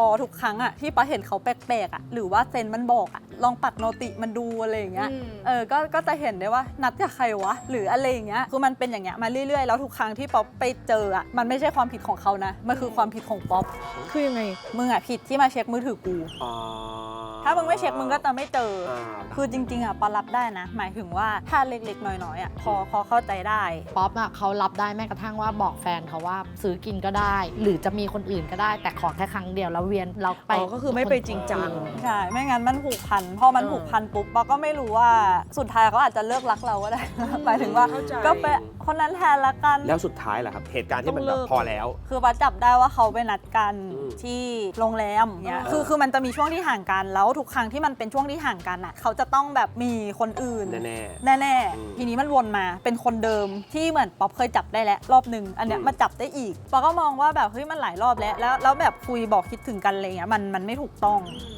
อทุกครั้งอะที่ป๊าเห็นเขาแปลกๆอะหรือว่าเซนมันบอกอะลองปัดโนติมันดูอะไรอย่างเงี้ยอืม เออก็ก็จะเห็นได้ว่านัดกับใครวะหรืออะไรอย่างเงี้ยคือมันเป็นอย่างเงี้ยมาเรื่อยๆแล้วทุกครั้งที่ป๊อปไปเจออะมันไม่ใช่ความผิดของเขานะมันคือความผิดของป๊อปคือยังไง มึงอะผิดที่มาเช็คมือถือกูอ่ ถ้ามึงไม่เช็คมึงก็จะไม่เจออ่าคือจริงๆอะปอรับได้นะ หมายถึงว่าถ้าเล็กๆน้อยๆอะพอพอเข้าใจได้ ป๊อปอะเขารับได้แม้กระทั่งว่าบอกแฟนเขาว่าซื้อกินก็ได้ หรือจะมีคนอื่นก็ได้ แต่ขอแค่ครั้งเดียวแล้วเวียนเราไปอ๋อก็คือไม่ไปจริงจัง ใช่ ไม่งั้นมันผูกพัน พอมันเออผูกพันปุ๊บปอก็ไม่รู้ว่าสุดท้ายเขาอาจจะเลิกรักเราก็ได้ หมายถึงว่าเข้าใจ ก็ไปคนนั้นแทนละกัน แล้วสุดท้ายล่ะครับ เหตุการณ์ที่มันแบต้บองเลิกพอแล้ว คือปาจับได้ว่าเขาไปนัดกันอืมที่โรงแรมเนี้ยเออ คือคือมันจะมีช่วงที่ห่างกันแล้วทุกครั้งที่มันเป็นช่วงที่ห่างกันอะ เขาจะต้องแบบมีคนอื่น แน่ แน่อืมๆทีนี้มันวนมาเป็นคนเดิมที่เหมือนป๊อปเคยจับได้แล้วรอบหนึ่งอันเนี้ยอืม มาจับได้อีกป๊อปก็มองว่าแบบเฮ้ยมันหลายรอบแล้วแล้วแล้วแบบคุยบอกคิดถึงกันอะไรเงี้ยมันมันไม่ถูกต้อง